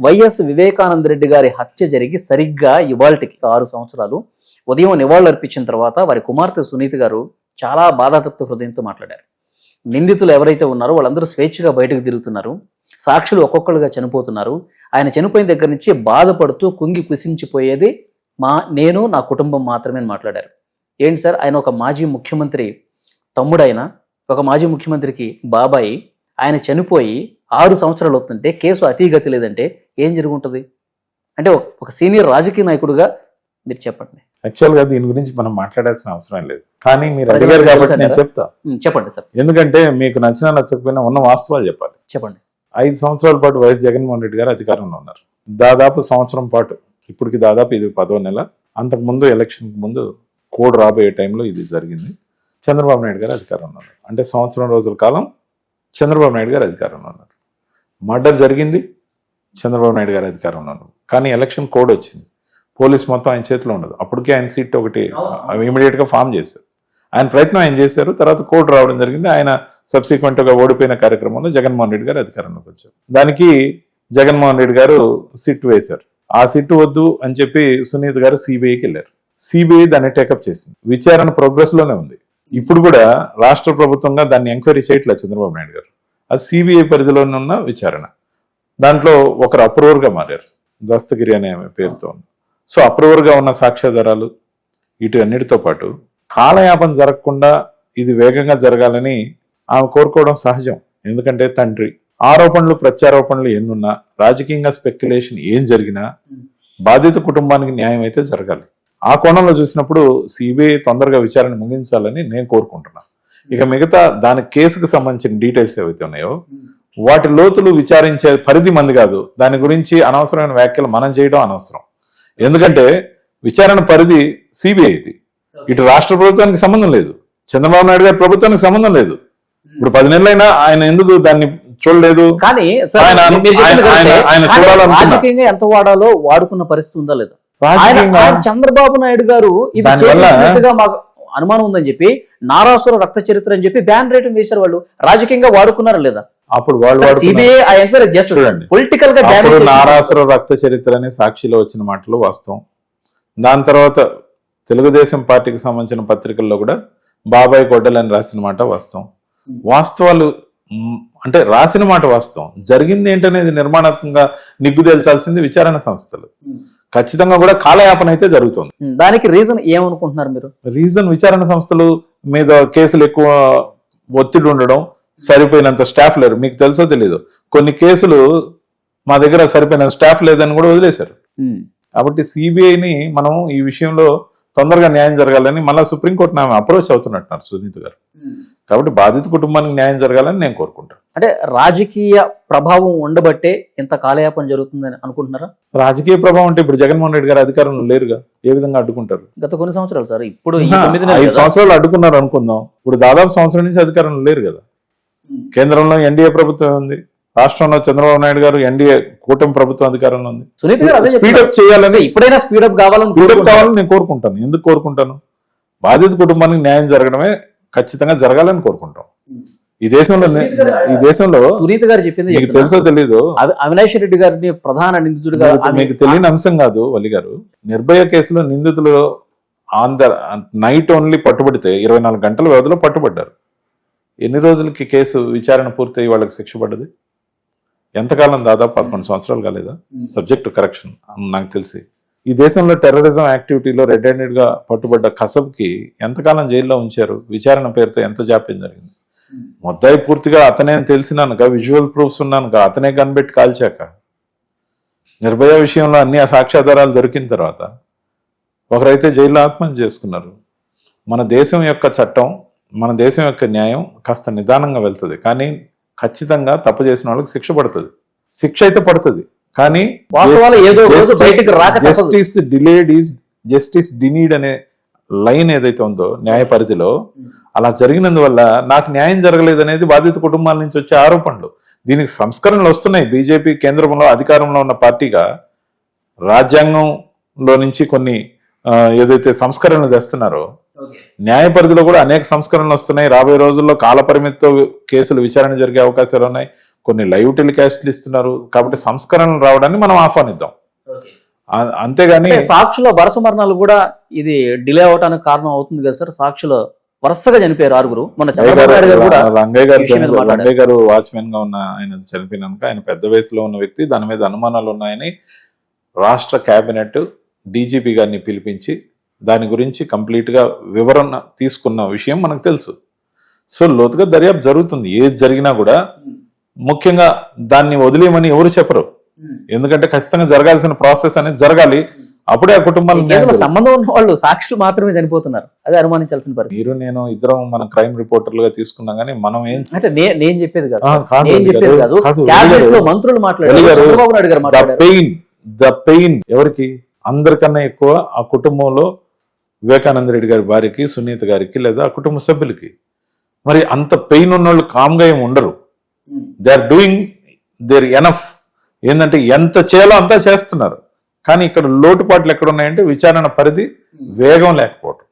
YS Vivekananda Reddy గారి హత్య జరిగి సరిగ్గా ఇవాళకి ఆరు సంవత్సరాలు. ఉదయం నివాళులు అర్పించిన తర్వాత వారి కుమార్తె సునీత గారు చాలా బాధాతప్త హృదయంతో మాట్లాడారు. నిందితులు ఎవరైతే ఉన్నారో వాళ్ళందరూ స్వేచ్ఛగా బయటకు తిరుగుతున్నారు. సాక్షులు ఒక్కొక్కరుగా చనిపోతున్నారు. ఆయన చనిపోయిన దగ్గర నుంచి బాధపడుతూ కుంగి కుసించిపోయేది మా నేను నా కుటుంబం మాత్రమే అని మాట్లాడారు. ఏంటి సార్? ఆయన ఒక మాజీ ముఖ్యమంత్రి తమ్ముడైన ఒక మాజీ ముఖ్యమంత్రికి బాబాయి. ఆయన చనిపోయి ఆరు సంవత్సరాలు అవుతుంటే కేసు అతీగతి లేదంటే ఏం జరుగుంటుంది? అంటే ఒక- సీనియర్ రాజకీయ నాయకుడిగా మీరు చెప్పండి. యాక్చువల్గా దీని గురించి మనం మాట్లాడాల్సిన అవసరం లేదు. కానీ మీరు అడిగారు కాబట్టి? నేను చెప్తా. చెప్పండి సార్. ఎందుకంటే మీకు నచ్చినా నచ్చకపోయినా ఉన్న వాస్తవాలు చెప్పాలి. చెప్పండి. ఐదు సంవత్సరాల పాటు వైఎస్ జగన్మోహన్ రెడ్డి గారు అధికారంలో ఉన్నారు. దాదాపు సంవత్సరం పాటు ఇప్పటికి దాదాపు ఇది పదో నెల. అంతకు ముందు ఎలక్షన్ ముందు కోడ్ రాబోయే టైంలో ఇది జరిగింది. చంద్రబాబు నాయుడు గారు అధికారంలో ఉన్నారు. అంటే సంవత్సరం రోజుల కాలం చంద్రబాబు నాయుడు గారు అధికారంలో ఉన్నారు. మర్డర్ జరిగింది చంద్రబాబు నాయుడు గారు అధికారంలో ఉన్నారు కానీ ఎలక్షన్ కోడ్ వచ్చింది. పోలీస్ మొత్తం ఆయన చేతిలో ఉండదు. అప్పటికే ఆయన సీట్ ఒకటి ఇమీడియట్గా ఫామ్ చేశారు. ఆయన ప్రయత్నం ఆయన చేశారు. తర్వాత కోడ్ రావడం జరిగింది. ఆయన సబ్సిక్వెంట్గా ఓడిపోయిన కార్యక్రమంలో జగన్మోహన్ రెడ్డి గారు అధికారంలోకి వచ్చారు. దానికి జగన్మోహన్ రెడ్డి గారు సిట్ వేశారు. ఆ సిట్ వద్దు అని చెప్పి సునీత్ గారు సిబిఐకి వెళ్ళారు. సిబిఐ దాన్ని టేకప్ చేసింది. విచారణ ప్రోగ్రెస్లోనే ఉంది. ఇప్పుడు కూడా రాష్ట్ర ప్రభుత్వంగా దాన్ని ఎంక్వైరీ చేయట్లేదు చంద్రబాబు నాయుడు గారు. అది సిబిఐ పరిధిలోనే ఉన్న విచారణ. దాంట్లో ఒకరు అప్రూవర్గా మారారు. దస్తగిరి అనే ఆమె పేరుతో సో అప్రూవర్గా ఉన్న సాక్ష్యాధారాలు ఇటు అన్నిటితో పాటు కాలయాపన జరగకుండా ఇది వేగంగా జరగాలని ఆమె కోరుకోవడం సహజం. ఎందుకంటే తండ్రి ఆరోపణలు ప్రత్యారోపణలు ఎన్నున్నా రాజకీయంగా స్పెక్యులేషన్ ఏం జరిగినా బాధిత కుటుంబానికి న్యాయం అయితే జరగాలి. ఆ కోణంలో చూసినప్పుడు సిబిఐ తొందరగా విచారణ ముగించాలని నేను కోరుకుంటున్నాను. ఇక మిగతా దాని కేసుకు సంబంధించిన డీటెయిల్స్ ఏవైతే ఉన్నాయో వాటి లోతులు విచారించే పరిధి మంది కాదు. దాని గురించి అనవసరమైన వ్యాఖ్యలు మనం చేయడం అనవసరం. ఎందుకంటే విచారణ పరిధి సిబిఐది ఇటు రాష్ట్ర ప్రభుత్వానికి సంబంధం లేదు. చంద్రబాబు నాయుడు గారి ప్రభుత్వానికి సంబంధం లేదు. ఇప్పుడు పది నెలలైనా ఆయన ఎందుకు దాన్ని చూడలేదు? కానీ. రాజకీయంగా ఎంత వాడాలో వాడుకున్న పరిస్థితి ఉందా లేదా? చంద్రబాబు నాయుడు గారు ఇది అనుమానం ఉందని చెప్పి నారాసుర రక్త చరిత్ర అని చెప్పి బ్యాన్ రేటింగ్ వేశారు వాళ్ళు. రాజకీయంగా వాడుకున్నారా లేదా? అప్పుడు వాళ్ళు సిబిఐ ఆ ఎంక్వైరీ. పొలిటికల్గా నారాసుర రక్త చరిత్ర అనే సాక్షిలో వచ్చిన మాటలు వాస్తవం. దాని తర్వాత తెలుగుదేశం పార్టీకి సంబంధించిన పత్రికల్లో కూడా బాబాయ్ గొడ్డలని రాసిన మాట వాస్తవం. వాస్తవాలు అంటే రాసిన మాట వాస్తవం. జరిగింది ఏంటనేది నిర్మాణాత్మకంగా నిగ్గు తేల్చాల్సింది విచారణ సంస్థలు. ఖచ్చితంగా కూడా కాలయాపన అయితే జరుగుతుంది. దానికి రీజన్ ఏమనుకుంటున్నారు మీరు? రీజన్ విచారణ సంస్థలు మీద కేసులు ఎక్కువ ఒత్తిడి ఉండడం సరిపోయినంత స్టాఫ్ లేరు. మీకు తెలుసో తెలీదు? కొన్ని కేసులు మా దగ్గర సరిపోయిన స్టాఫ్ లేదని కూడా వదిలేశారు. కాబట్టి సిబిఐని మనం ఈ విషయంలో తొందరగా న్యాయం జరగాలని మళ్ళీ సుప్రీంకోర్టుని ఆమె అప్రోచ్ అవుతున్నట్టున్నారు సునీత్ గారు. కాబట్టి బాధిత కుటుంబానికి న్యాయం జరగాలని నేను కోరుకుంటాను అంటే రాజకీయ ప్రభావం ఉండబట్టే ఇంత కాలయాపన జరుగుతుందని అనుకుంటున్నారా? రాజకీయ ప్రభావం అంటే ఇప్పుడు జగన్మోహన్ రెడ్డి గారు అధికారంలో లేరుగా. ఏ విధంగా అడ్డుకుంటారు? గత కొన్ని సంవత్సరాలు సార్ ఇప్పుడు ఐదు. సంవత్సరాలు అడ్డుకున్నారు అనుకుందాం. ఇప్పుడు దాదాపు సంవత్సరం నుంచి అధికారంలో లేరు కదా. కేంద్రంలో ఎన్డీఏ ప్రభుత్వం ఉంది. రాష్ట్రంలో చంద్రబాబు నాయుడు గారు ఎన్డీఏ కూటమి ప్రభుత్వం అధికారంలో ఉంది. సునీత్ గారు అదే స్పీడప్. చేయాలని ఇప్పుడైనా స్పీడప్ కావాలని స్పీడప్. కావాలని నేను కోరుకుంటాను. ఎందుకు కోరుకుంటాను? బాధిత కుటుంబానికి న్యాయం జరగడమే ఖచ్చితంగా జరగాలని కోరుకుంటాం. ఈ దేశంలో ఈ దేశంలో సునీత గారు చెప్పింది మీకు. తెలుసో తెలీదు. అవి- అవినాష్ రెడ్డి గారిని ప్రధాన నిందితుడిగా మీకు- తెలియని అంశం కాదు వలి గారు. నిర్భయ కేసులో నిందితులు ఆన్ ద నైట్ ఓన్లీ పట్టుబడితే ఇరవై నాలుగు గంటల వ్యవధిలో పట్టుబడ్డారు. ఎన్ని రోజులకి కేసు విచారణ పూర్తయి వాళ్ళకి శిక్ష పడ్డది? ఎంతకాలం దాదాపు పదకొండు సంవత్సరాలు కాలేదా? సబ్జెక్ట్ కరెక్షన్ నాకు తెలిసి. ఈ దేశంలో టెర్రరిజం యాక్టివిటీలో రెడ్ హ్యాండెడ్గా పట్టుబడ్డ కసబ్కి ఎంతకాలం జైల్లో ఉంచారు? విచారణ పేరుతో ఎంత జాప్యం జరిగింది? ముద్దాయి పూర్తిగా అతనే తెలిసినానుక విజువల్ ప్రూఫ్స్ ఉన్నానుక అతనే కనిపెట్టి కాల్చాక. నిర్భయ విషయంలో అన్ని ఆ సాక్ష్యాధారాలు దొరికిన తర్వాత ఒకరైతే జైల్లో ఆత్మహత్య చేసుకున్నారు. మన దేశం యొక్క చట్టం మన దేశం యొక్క న్యాయం కాస్త నిదానంగా వెళ్తుంది. కానీ ఖచ్చితంగా తప్పు చేసిన వాళ్ళకి శిక్ష పడుతుంది. శిక్ష అయితే పడుతుంది. కానీ. Justice delayed is justice denied అనే లైన్ ఏదైతే ఉందో న్యాయ పరిధిలో అలా జరిగినందువల్ల నాకు న్యాయం జరగలేదు అనేది బాధిత కుటుంబాల నుంచి వచ్చే ఆరోపణలు. దీనికి సంస్కరణలు వస్తున్నాయి. బీజేపీ కేంద్రంలో అధికారంలో ఉన్న పార్టీగా రాజ్యాంగంలో నుంచి కొన్ని ఏదైతే సంస్కరణలు తెస్తున్నారో న్యాయ పరిధిలో కూడా అనేక సంస్కరణలు వస్తున్నాయి. రాబోయే రోజుల్లో కాల పరిమితితో కేసులు విచారణ జరిగే అవకాశాలు ఉన్నాయి. కొన్ని లైవ్ టెలికాస్ట్లు ఇస్తున్నారు. కాబట్టి సంస్కరణలు రావడాన్ని మనం ఆహ్వానిద్దాం. అంతేగాని సాక్షుల వరుస మరణాలు కూడా ఇది డిలే అవడానికి కారణం అవుతుంది కదా సార్. సాక్షుల వరుసగా చనిపోయారు ఆరుగురు. మన రంగయ్య గారు. రంగయ్య గారు వాచ్మెన్గా ఉన్న ఆయన చనిపోయినాక ఆయన పెద్ద వయసులో ఉన్న వ్యక్తి దాని మీద అనుమానాలు ఉన్నాయని రాష్ట్ర కేబినెట్ డీజీపీ గారిని పిలిపించి దాని గురించి కంప్లీట్గా వివరణ తీసుకున్న విషయం మనకు తెలుసు. సో లోతుగా దర్యాప్తు జరుగుతుంది. ఏది జరిగినా కూడా ముఖ్యంగా దాన్ని వదిలేయమని ఎవరు చెప్పరు. ఎందుకంటే ఖచ్చితంగా జరగాల్సిన ప్రాసెస్ అనేది జరగాలి. అప్పుడే ఆ కుటుంబాలు సంబంధం ఉన్న వాళ్ళు సాక్షులు మాత్రమే చనిపోతున్నారు. అదే అనుమానించాల్సిన పరిస్థితి. మీరు నేను ఇద్దరం మన క్రైమ్ రిపోర్టర్లుగా తీసుకున్నాం కానీ మనం ఏం అంటే నేను చెప్పేది కాదు. నేను చెప్పేది కాదు. క్యాబినెట్లో. మంత్రులు మాట్లాడారు. ద పెయిన్ ద పెయిన్ ఎవరికి? అందరికన్నా ఎక్కువ ఆ కుటుంబంలో వివేకానంద రెడ్డి గారి భార్యకి సునీత గారికి లేదా ఆ కుటుంబ సభ్యులకి. మరి అంత పెయిన్ ఉన్నోళ్ళు కామ్గా ఏమి ఉండరు. They are doing there enough. ఏంటంటే ఎంత చేయాలో అంతా చేస్తున్నారు. కానీ ఇక్కడ లోటుపాట్లు ఎక్కడ ఉన్నాయంటే విచారణ పరిధి వేగం లేకపోవడం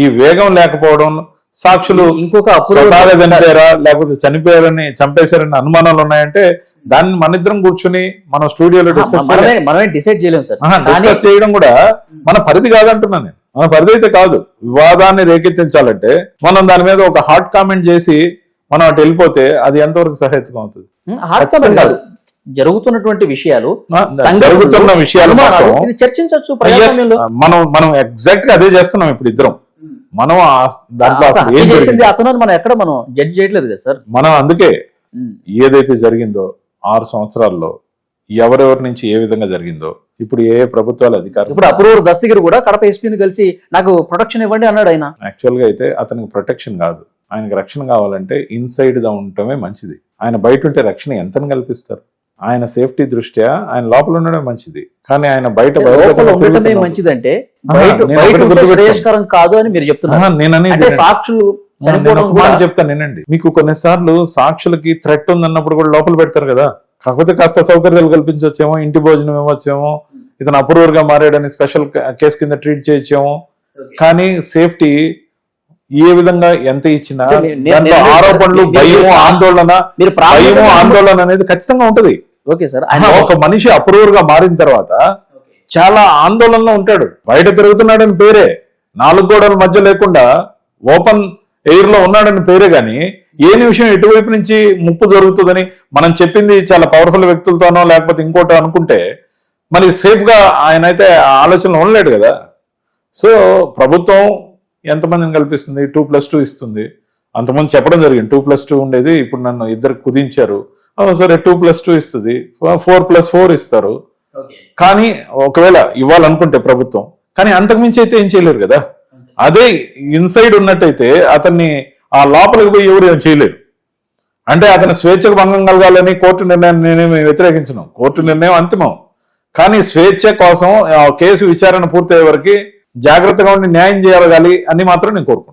ఈ వేగం లేకపోవడం సాక్షులు ఇంకొక స్వతహాగా చనిపోయారా? లేకపోతే చనిపోయారని చంపేశారని అనుమానాలు ఉన్నాయంటే దాన్ని మన ఇద్దరం కూర్చుని మనం స్టూడియోలో డిస్కస్ మనమే డిసైడ్ చేయలేము సార్. డిస్కస్ చేయడం కూడా మన పరిధి కాదంటున్నాను నేను. మన పరిధి అయితే కాదు. వివాదాన్ని రేకెత్తించాలంటే మనం దాని మీద ఒక హాట్ కామెంట్ చేసి మనం అటు వెళ్ళిపోతే అది ఎంతవరకు సహేతుకం అవుతుంది? కామెంట్ కాదు. జరుగుతున్నటువంటి విషయాలు జరుగుతున్న విషయాలు చర్చించవచ్చు మనం మనం ఎగ్జాక్ట్గా అదే చేస్తున్నాం ఇప్పుడు ఇద్దరం. మనం దాంట్లో చేసింది? అతను మనం ఎక్కడ మనం జడ్జ్ చేయట్లేదు కదా సార్? మనం అందుకే ఏదైతే జరిగిందో ఆరు సంవత్సరాల్లో ఎవరెవరి నుంచి ఏ విధంగా జరిగిందో ఇప్పుడు ఏ ప్రభుత్వాల అధికారులు ఇప్పుడు అప్రూవర్ దస్తగిరి కూడా కడప ఎస్పీని కలిసి నాకు ప్రొటెక్షన్ ఇవ్వండి అన్నాడు ఆయన. యాక్చువల్గా అయితే అతనికి ప్రొటెక్షన్ కాదు. ఆయనకి రక్షణ కావాలంటే ఇన్సైడ్గా ఉండటమే మంచిది. ఆయన బయట ఉంటే రక్షణ ఎంతని కల్పిస్తారు? ఆయన సేఫ్టీ దృష్ట్యా ఆయన లోపల ఉండడమే మంచిది. కానీ ఆయన బయట మంచిదంటే. శ్రేయస్కరం కాదు అని మీరు చెప్తున్నారు. సాక్షులు చెప్తాను వినండి. మీకు కొన్నిసార్లు సాక్షులకి థ్రెట్ ఉందన్నప్పుడు కూడా లోపల పెడతారు కదా. కాకపోతే కాస్త సౌకర్యాలు కల్పించవచ్చేమో ఇంటి భోజనం ఇవ్వచ్చేమో ఇతను అప్రూవర్గా మారాడని స్పెషల్ కేసు కింద ట్రీట్ చేయొచ్చేమో. కానీ సేఫ్టీ ఏ విధంగా ఎంత ఇచ్చినా ఆరోపణలు భయము ఆందోళన మీరు భయము ఆందోళన అనేది ఖచ్చితంగా ఉంటది. Okay sir. ఒక మనిషి అప్రూవర్గా మారిన తర్వాత చాలా ఆందోళనలో ఉంటాడు. బయట తిరుగుతున్నాడని పేరే. నాలుగు గోడల మధ్య లేకుండా ఓపెన్ ఎయిర్లో ఉన్నాడని పేరే గాని ఏ నిమిషం ఎటువైపు నుంచి ముప్పు జరుగుతుందని మనం చెప్పింది చాలా పవర్ఫుల్ వ్యక్తులతోనో లేకపోతే ఇంకోటో అనుకుంటే మరి సేఫ్గా ఆయన అయితే ఆలోచనలో ఉండలేడు కదా. సో ప్రభుత్వం ఎంతమందిని కల్పిస్తుంది? టూ ప్లస్ టూ ఇస్తుంది. అంతకుముందు చెప్పడం జరిగింది. టూ ప్లస్ టూ ఉండేది. ఇప్పుడు నన్ను ఇద్దరు కుదించారు. సరే టూ ప్లస్ టూ ఇస్తుంది. ఫోర్ ప్లస్ ఫోర్ ఇస్తారు. కానీ ఒకవేళ ఇవ్వాలనుకుంటే ప్రభుత్వం కానీ అంతకుమించి అయితే ఏం చేయలేరు కదా. అదే ఇన్సైడ్ ఉన్నట్టయితే అతన్ని ఆ లోపలికి పోయి ఎవరు ఏం చేయలేరు. అంటే అతని స్వేచ్ఛకు భంగం కలగాలని కోర్టు నిర్ణయాన్ని నేనేమి వ్యతిరేకించను. కోర్టు నిర్ణయం అంతిమం. కానీ స్వేచ్ఛ కోసం కేసు విచారణ పూర్తయ్యే వరకు జాగ్రత్తగా ఉండి న్యాయం చేయగలగాలి అని మాత్రం నేను కోరుకుంటున్నాను.